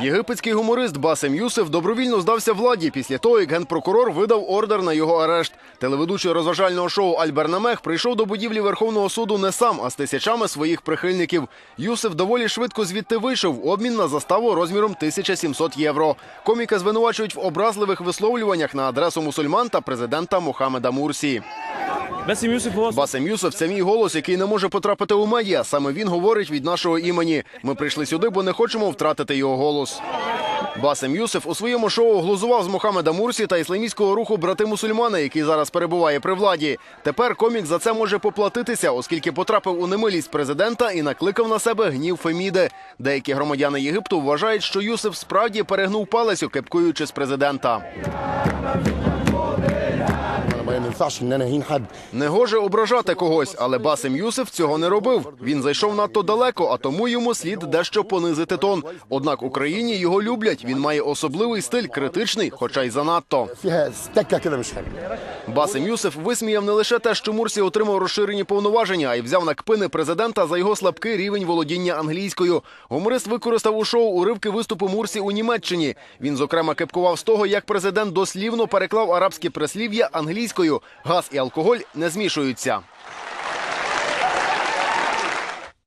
Єгипетський гуморист Басем Юсеф добровільно здався владі після того, як генпрокурор видав ордер на його арешт. Телеведучий розважального шоу Альбер Намех прийшов до будівлі Верховного суду не сам, а з тисячами своїх прихильників. Юсеф доволі швидко звідти вийшов обмін на заставу розміром 1700 євро. Коміка звинувачують в образливих висловлюваннях на адресу мусульман та президента Мохамеда Мурсі. Басим Юсуф Юсеф це мій голос, який не може потрапити у медіа. Саме він говорить від нашого імені. Ми прийшли сюди, бо не хочемо втратити його голос. Басем Юсеф у своєму шоу глузував з Мохамеда Мурсі та ісламістського руху брати мусульмани, який зараз перебуває при владі. Тепер комік за це може поплатитися, оскільки потрапив у немилість президента і накликав на себе гнів Феміди. Деякі громадяни Єгипту вважають, що Юсеф справді перегнув палець, кепкуючи з президента. Негоже ображати когось, але Басим Юсиф цього не робив. Він зайшов надто далеко, а тому йому слід дещо понизити тон. Однак Україні його люблять. Він має особливий стиль, критичний, хоча й занадто. Басим Юсиф висміяв не лише те, що Мурсі отримав розширені повноваження, а й взяв на кпини президента за його слабкий рівень володіння англійською. Гуморист використав у шоу уривки виступу Мурсі у Німеччині. Він зокрема кепкував з того, як президент дослівно переклав арабські прислів'я англійською. Газ і алкоголь не змішуються.